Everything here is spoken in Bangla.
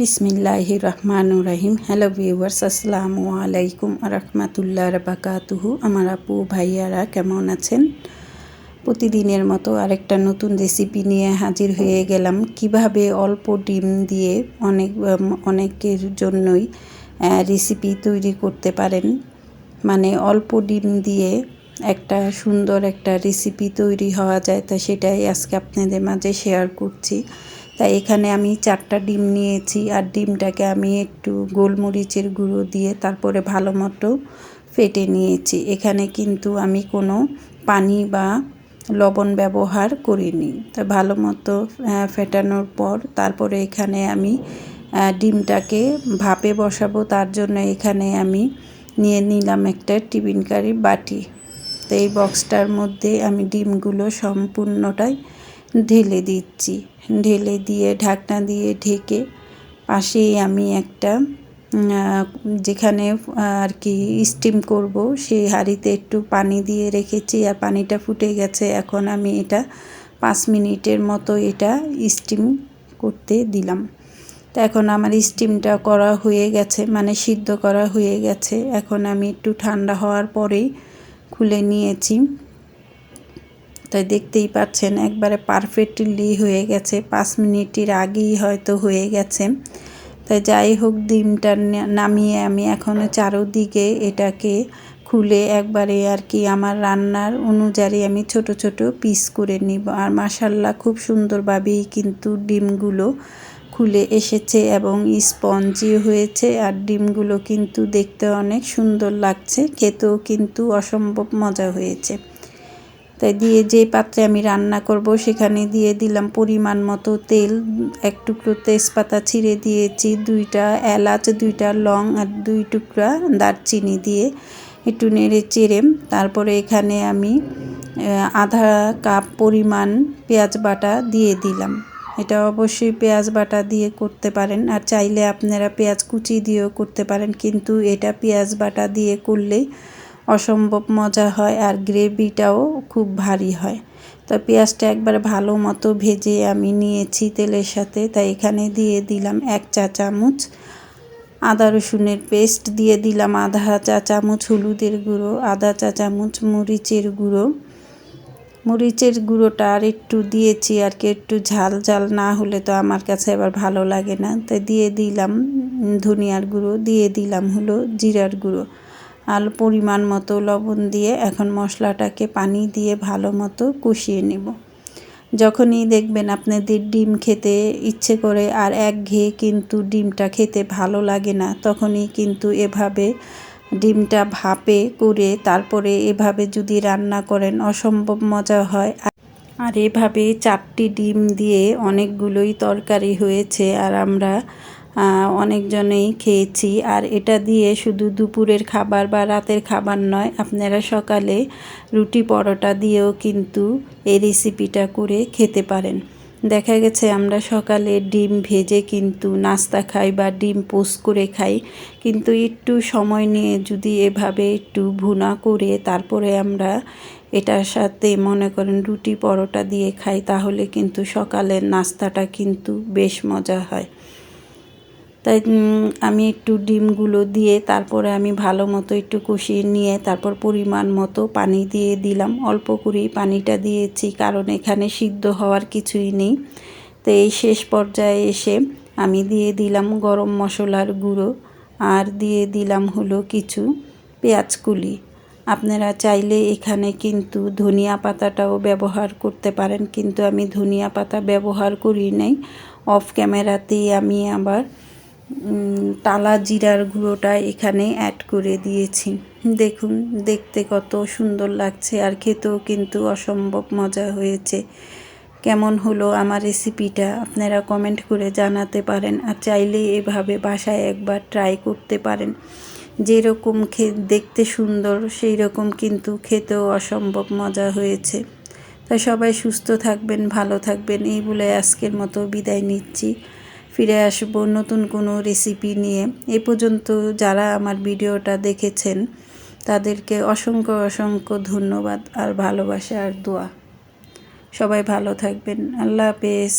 বিসমিল্লাহ রহমান রাহিম হ্যালো ভিউয়ার্স আসসালামু আলাইকুম রহমাতুল্লাহ বাকাতুহু আমার আপু ভাইয়ারা, কেমন আছেন? প্রতিদিনের মতো আরেকটা নতুন রেসিপি নিয়ে হাজির হয়ে গেলাম। কীভাবে অল্প ডিম দিয়ে অনেক অনেকের জন্যই রেসিপি তৈরি করতে পারেন। মানে অল্প ডিম দিয়ে একটা সুন্দর একটা রেসিপি তৈরি হওয়া যায়, তা সেটাই আজকে আপনাদের মাঝে শেয়ার করছি। তাই এখানে আমি চারটা ডিম নিয়েছি আর ডিমটাকে আমি একটু গোলমরিচের গুঁড়ো দিয়ে তারপরে ভালো মতো ফেটে নিয়েছি। এখানে কিন্তু আমি কোনো পানি বা লবণ ব্যবহার করিনি। তো ভালো মতো ফেটানোর পর তারপরে এখানে আমি ডিমটাকে ভাপে বসাবো। তার জন্য এখানে আমি নিয়ে নিলাম একটা টিফিন কারি বাটি। তো এই বক্সটার মধ্যে আমি ডিমগুলো সম্পূর্ণটাই ঢেলে দিচ্ছি। ঢেলে দিয়ে, ঢাকনা দিয়ে ঢেকে পাশেই আমি একটা যেখানে আর কি স্টিম করব, সেই হাঁড়িতে একটু পানি দিয়ে রেখেছি আর পানিটা ফুটে গেছে। এখন আমি এটা পাঁচ মিনিটের মতো এটা স্টিম করতে দিলাম। তো এখন আমার স্টিমটা করা হয়ে গেছে মানে সিদ্ধ করা হয়ে গেছে। এখন আমি একটু ঠান্ডা হওয়ার পরেই খুলে নিয়েছি। তাই দেখতেই পাচ্ছেন একবারে পারফেক্টলি হয়ে গেছে। পাঁচ মিনিটের আগেই হয়তো হয়ে গেছে। তাই যাই হোক, ডিমটা নামিয়ে আমি এখনও চারোদিকে এটাকে খুলে একবারে আর কি আমার রান্নার অনুযায়ী আমি ছোট ছোট পিস করে নিব। আর মাসাল্লাহ খুব সুন্দরভাবেই কিন্তু ডিমগুলো খুলে এসেছে এবং স্পঞ্জি হয়েছে। আর ডিমগুলো কিন্তু দেখতে অনেক সুন্দর লাগছে। খেতেও কিন্তু অসম্ভব মজা হয়েছে। তাই দিয়ে যে পাত্রে আমি রান্না করব সেখানে দিয়ে দিলাম পরিমাণ মতো তেল, এক টুকরো তেজপাতা ছিঁড়ে দিয়েছি, দুইটা এলাচ, দুইটা লং আর দুই টুকরা দারচিনি দিয়ে একটু নেড়ে চেড়ে। তারপরে এখানে আমি আধা কাপ পরিমাণ পেঁয়াজ বাটা দিয়ে দিলাম। এটা অবশ্যই পেঁয়াজ বাটা দিয়ে করতে পারেন আর চাইলে আপনারা পেঁয়াজ কুচি দিয়েও করতে পারেন, কিন্তু এটা পেঁয়াজ বাটা দিয়ে করলেই অসম্ভব মজা হয় আর গ্রেভিটাও খুব ভারী হয়। তো পেঁয়াজটা একবার ভালো মতো ভেজে আমি নিয়েছি তেলের সাথে। তাই এখানে দিয়ে দিলাম এক চা চামচ আদা রসুনের পেস্ট, দিয়ে দিলাম আধা চা চামচ হলুদের গুঁড়ো, আধা চা চামচ মরিচের গুঁড়ো। মরিচের গুঁড়োটা আর একটু দিয়েছি আর কি, একটু ঝাল ঝাল না হলে তো আমার কাছে আবার ভালো লাগে না। তাই দিয়ে দিলাম ধনিয়ার গুঁড়ো, দিয়ে দিলাম হলো জিরার গুঁড়ো। আলু পরিমাণ মতো লবণ দিয়ে এখন মশলাটাকে পানি দিয়ে ভালো মতো কষিয়ে নেব। যখনই দেখবেন আপনাদের ডিম খেতে ইচ্ছে করে আর এক ঘেয়ে কিন্তু ডিমটা খেতে ভালো লাগে না, তখনই কিন্তু এভাবে ডিমটা ভাপে করে তারপরে এভাবে যদি রান্না করেন অসম্ভব মজা হয়। আর এভাবে চারটি ডিম দিয়ে অনেকগুলোই তরকারি হয়েছে আর আমরা অনেকজনেই খেয়েছি। আর এটা দিয়ে শুধু দুপুরের খাবার বা রাতের খাবার নয়, আপনারা সকালে রুটি পরোটা দিয়েও কিন্তু এই রেসিপিটা করে খেতে পারেন। দেখা গেছে আমরা সকালে ডিম ভেজে কিন্তু নাস্তা খাই বা ডিম পোস্ট করে খাই। কিন্তু একটু সময় নিয়ে যদি এভাবে একটু ভুনা করে তারপরে আমরা এটার সাথে মনে করেন রুটি পরোটা দিয়ে খাই, তাহলে কিন্তু সকালের নাস্তাটা কিন্তু বেশ মজা হয়। তাই আমি একটু ডিমগুলো দিয়ে তারপরে আমি ভালো মতো একটু কষিয়ে নিয়ে তারপর পরিমাণ মতো পানি দিয়ে দিলাম। অল্প করেই পানিটা দিয়েছি, কারণ এখানে সিদ্ধ হওয়ার কিছুই নেই। তো এই শেষ পর্যায়ে এসে আমি দিয়ে দিলাম গরম মশলার গুঁড়ো আর দিয়ে দিলাম হলো কিছু পেঁয়াজ কুলি। আপনারা চাইলে এখানে কিন্তু ধনিয়া পাতাটাও ব্যবহার করতে পারেন, কিন্তু আমি ধনিয়া পাতা ব্যবহার করি নাই। অফ ক্যামেরাতেই আমি আবার টালা জিরার গুঁড়োটা এখানে অ্যাড করে দিয়েছি। দেখুন, দেখতে কত সুন্দর লাগছে আর খেতেও কিন্তু অসম্ভব মজা হয়েছে। কেমন হলো আমার রেসিপিটা আপনারা কমেন্ট করে জানাতে পারেন আর চাইলে এভাবে বাসায় একবার ট্রাই করতে পারেন। যেরকম খে, দেখতে সুন্দর সেই রকম কিন্তু খেতেও অসম্ভব মজা হয়েছে। তাই সবাই সুস্থ থাকবেন, ভালো থাকবেন, এই বলে আজকের মতো বিদায় নিচ্ছি। ফিরে আসব নতুন কোনো রেসিপি নিয়ে। এ পর্যন্ত যারা আমার ভিডিওটা দেখেছেন, তাদেরকে অসংখ্য অসংখ্য ধন্যবাদ আর ভালোবাসা আর দোয়া। সবাই ভালো থাকবেন। আল্লাহ হাফেজ।